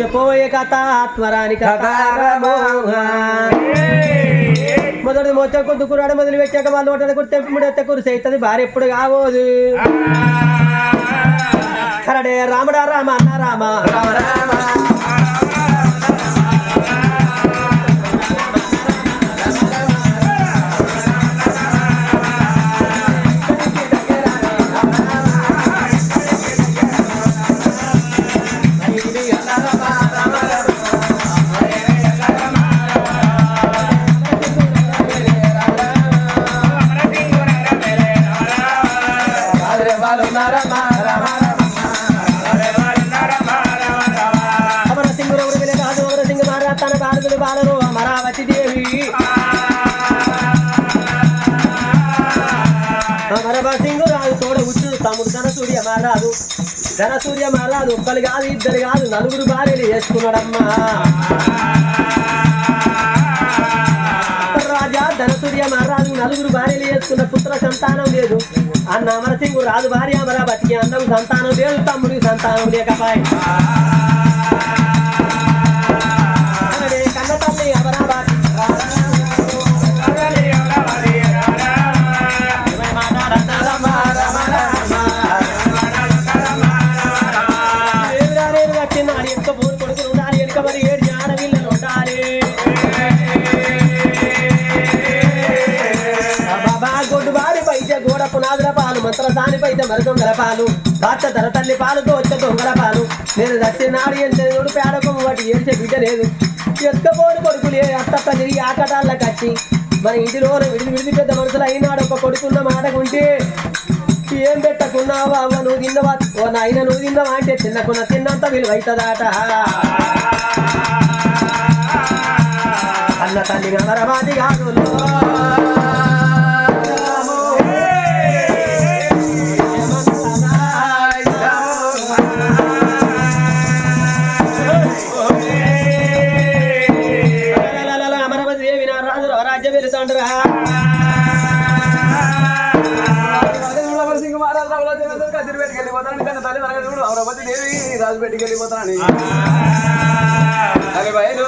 చెప్పబోయే కథ ఆత్మరాని కథ. మొదటి కొద్దు కురాడు మొదలు పెట్టాక వాళ్ళు ఒకటి కూడా తెంపుడు ఎత్త కురిసి అవుతుంది భార్య ఎప్పుడు కావోదు. కరడే రాముడా రామ అన్న రామ. రామ రామ. అమరవ సింగు రాదు తోడ ఉచ్చు తమ్ముడు ధన సూర్య మారాదు. ధన సూర్య మారాదు ఒక్కరు కాదు ఇద్దరు కాదు నలుగురు భార్యలు వేసుకున్నాడమ్మా రాజా ధనసూర్య మహారాజు నలుగురు భార్యలు చేసుకున్న పుత్ర సంతానం లేదు. అన్న అమరసింగు రాదు భార్య అమరావతికి అన్నకు సంతానం లేదు తమ్ముడికి సంతానం లేకపోయి. దానిపై మరి దొంగల పాలు. భర్త ధర తల్లి పాలుతో వచ్చే దొంగల పాలు. నేను దక్షిణాడు ఎంత చూడు పేడకము వాటి ఏడ్చే బిడ్డ లేదు ఎత్కపోడు కొడుకులే తిరిగి ఆకటాళ్ళ కట్టి. మన ఇంటిలో విడిది విడిది పెద్ద మనుషులు అయినాడు ఒక కొడుకున్న మాటకుంటే ఏం పెట్టకున్నావా అవ్వ నువ్వు తిన్నవా? ఓ నాయన నువ్వు తిన్నవా? అంటే తిన్నకున్న తిన్నంత విలువ అన్న తల్లి అమరవాది కాదు రాజు పెట్టుకు వెళ్ళిపోతానని. అవి బయలు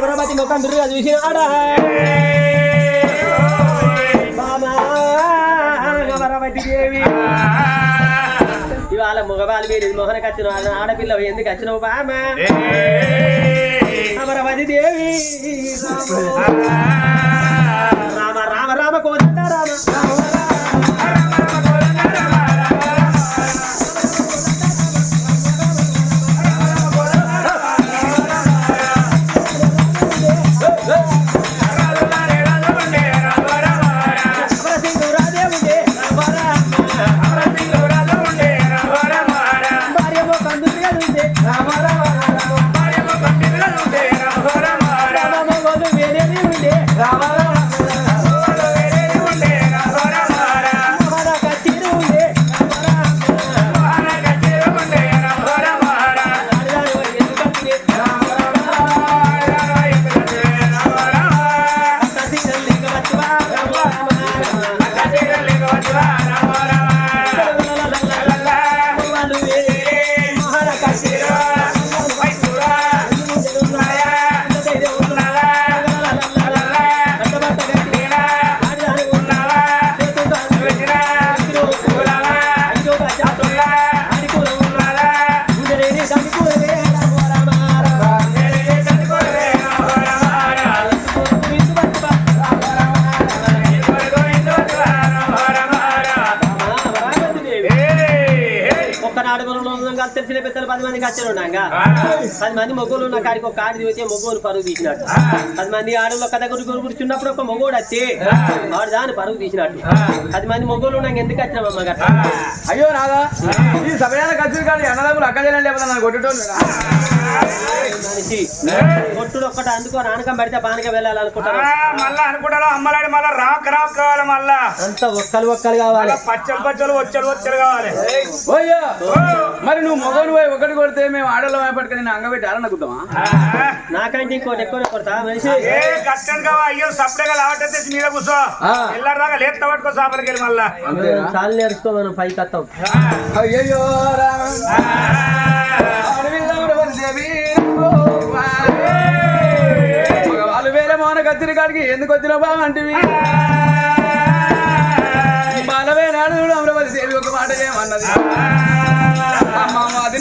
అమరావతి ముఖం చూసినాడా బామా, అమరావతి దేవి ఇవాళ మగవాళ్ళు మీరు మోహనకి వచ్చిన ఆడపిల్ల ఎందుకు వచ్చినావు బామ అమరావతి దేవి రామ రామ రామ కోదండ రామ మందికి వచ్చారు ఉన్నాగా పది మంది మొగ్గులు ఉన్న కాడికి ఒక కాడి దిగితే మొగ్గులు పరుగు తీసినట్టు. పది మంది ఆడలో కథ గురి గురి కూర్చున్నప్పుడు ఒక మొగ్గుడు వచ్చి వాడు దాని పరుగు తీసినట్టు. పది మంది మొగ్గులు ఉన్నాక ఎందుకు వచ్చినామమ్మ గట్ల అయ్యో రాదా ఈ సమయానికి ఖర్చు కాదు అన్నదమ్ములు అక్క చెల్లెలు లేకపోతే నన్ను కొట్టేటోళ్ళు మనిషి? కొట్టుడు ఒక్కటి అందుకో నానకం పడితే బానక వెళ్ళాలనుకుంటారు మళ్ళా అనుకుంటాను అమ్మలాడి మళ్ళా రాక్ రాక్ కావాలి మళ్ళా. అంత ఒక్కలు ఒక్కలు కావాలి. పచ్చలు పచ్చలు వచ్చలు వచ్చలు కావాలి. మరి నువ్వు మొగడు పోయి ఒకటి కొడితే మేము ఆడలో పట్టుకొని నేను అంగబెట్టి ఆడనకుద్దామా నాకంటే ఇంకోటి ఎక్కువ కొడతా. మనిషి ఏ కష్టం కావా? అయ్యో సపరేగా లావట్ తెచ్చి మీద కూర్చో. ఆ. ఎల్లరాగా లేత పట్టుకో మళ్ళా. చాలు నేర్చుకో మనం పైకి వస్తాం. అయ్యయ్యో రామ వాళ్ళు వేరే మోన కత్తిరి కాడికి ఎందుకు వచ్చిన బాగా అంటివి బాలవే నాడు దేవి ఒక మాట ఏమన్నది అమ్మ అది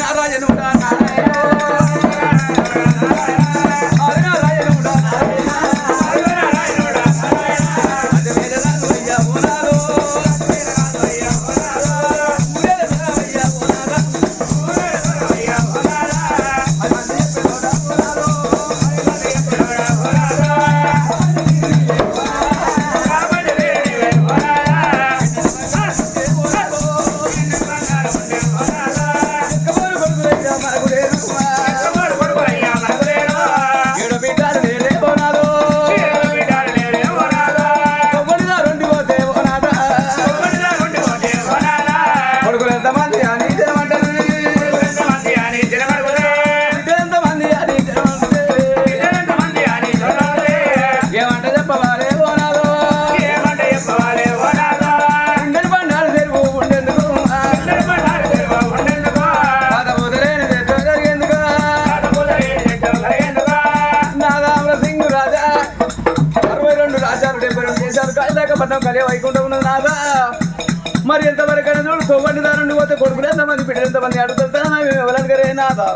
పట్టణం కలియ వైకుంఠం ఉన్నది నాదా. మరి ఎంతవరకు అయినా చూడు తొవ్వండి దారుండి పోతే కొడుకులు ఎంతమంది బిడ్డలు ఎంతమంది అడుగుతా మేము ఎవరని గరే నాదా.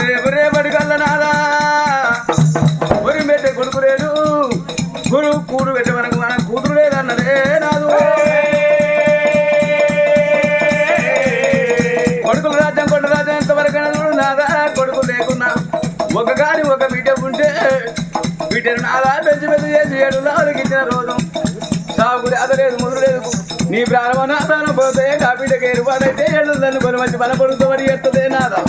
రేపు రేపటి కల్ల నాదా. ఒరి పెట్టే కొడుకు లేడు గురు కూడు పెట్టే మనకు మన కూతురు లేదన్నదే నాదు. కొడుకులు రాజ్యం కొండ రాజ్యం ఎంతవరకు చూడు నాదా. కొడుకు లేకున్నా ఒక గాని ఒక బిడ్డ ఉంటే వీటిని నాదా పెంచి పెద్ద చేసి ఏడు నాలుగు ఇచ్చిన రోజు. సాగు లేదు ముదురు లేదు నీ ప్రాణం నా ప్రాణం పోతే ఆ బిడ్డకి ఏర్పాటైతే ఏడు దాన్ని కొని మంచి మన కొడుకు పడి ఎత్తదే నాదా.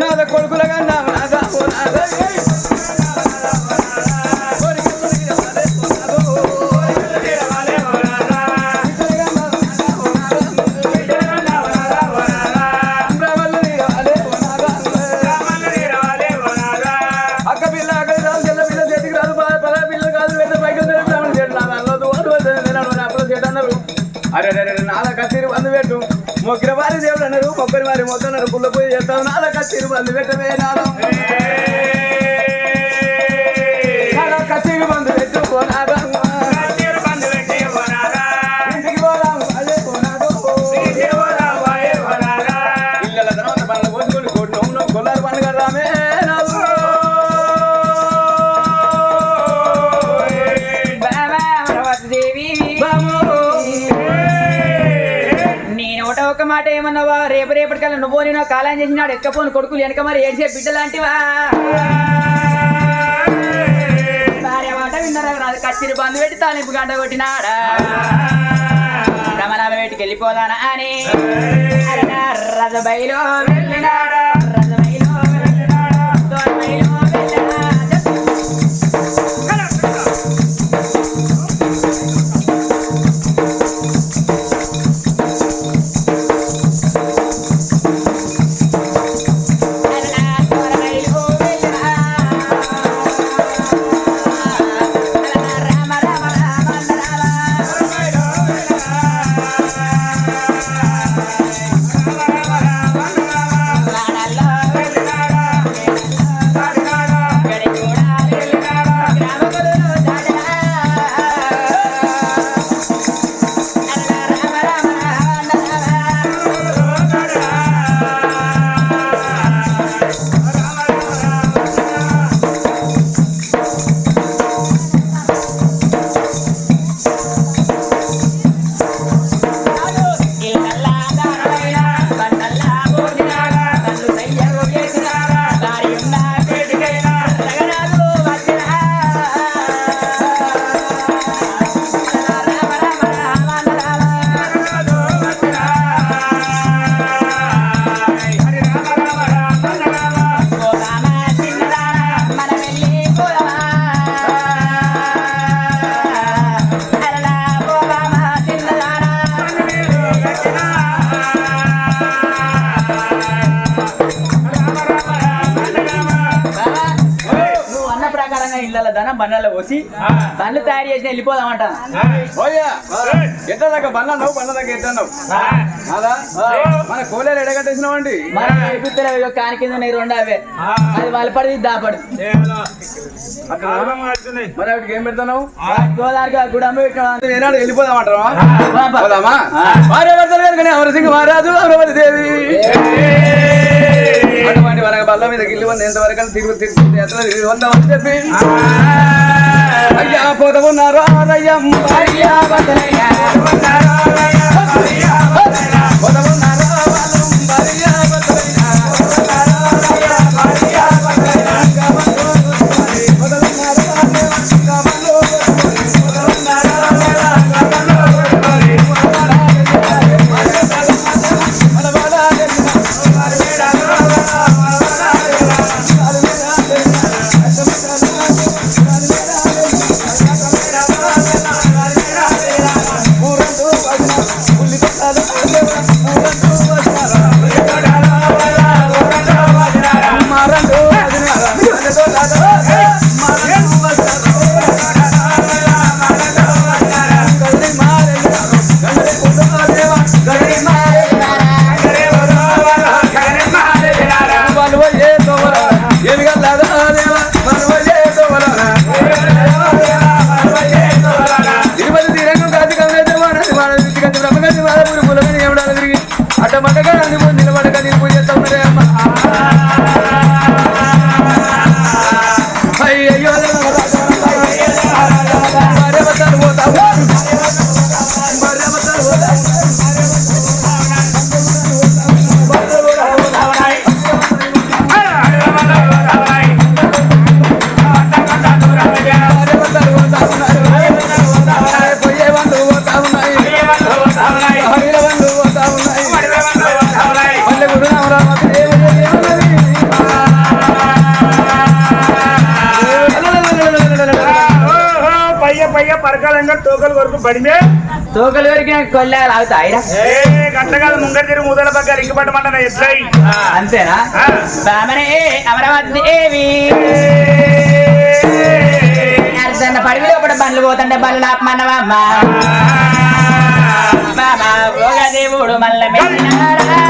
నాద కొడుకులగా నాదా ఓ నాదా మొగ్గిన వారి దేవుడు అన్నారు మొక్కని వారి మొక్క అన్నారు పుల్ల పోయి చేస్తావు నాద కత్తిరి బంధు ఏమన్నావా? రేపు రేపటికల్లా నువ్వు నేను కాలం చేసినాడు ఎక్కపోను కొడుకులు వెనక మరి ఏడ్చే బిడ్డలాంటివా? భార్య మాట విన్నారా? రాదు కచ్చిరి బంధు పెట్టి తాలింపు గంట కొట్టినాడా? రమణ వేటికి వెళ్ళిపోదానా అని? రజబైలో వెళ్ళినాడు? ధనం బండ్లలో పోసి బండ్లు తయారు చేసిన వెళ్ళిపోదామంట. దాకా బండ్ల నవ్వు బండ్ల దాకా అదా మన కోలేరు ఎడగట్టేసినామండి మన ఎగుతుల కాని కింద ఉన్నాయి రెండు అవే. అది వాళ్ళ పడి దాపడు. మరి వాటికి ఏం పెడతావు గోదావరి గుడమ్మ పెట్టిన ఏనాడు వెళ్ళిపోదామంటారా? కనుక అమరసింగ్ మహారాజు అమరవతి దేవి. అటువంటి వరకు బల్ల మీద గిల్లి వంద ఎంత వరకు తిరుగు తిరుగు ఎట్లా తిరిగి వద్దామని చెప్పి అయ్యా పోతమున్నారు అయ్యా పరకాలంగా టోకలు వరకు బడిమే తోకలు వరకు కొల్లాలు అవుతాయిరా ఏ గంట కాదు ముంగర తిరిగి ముదల పక్క రింగి పట్టమంట ఎట్లయి అంతేనా? బామనే అమరావతి ఏవి అర్ధన్న పడివిలో కూడా బండ్లు పోతుంటే బండ్లు ఆపమన్నవమ్మ బాబా భోగదేవుడు మల్ల మెచ్చినారా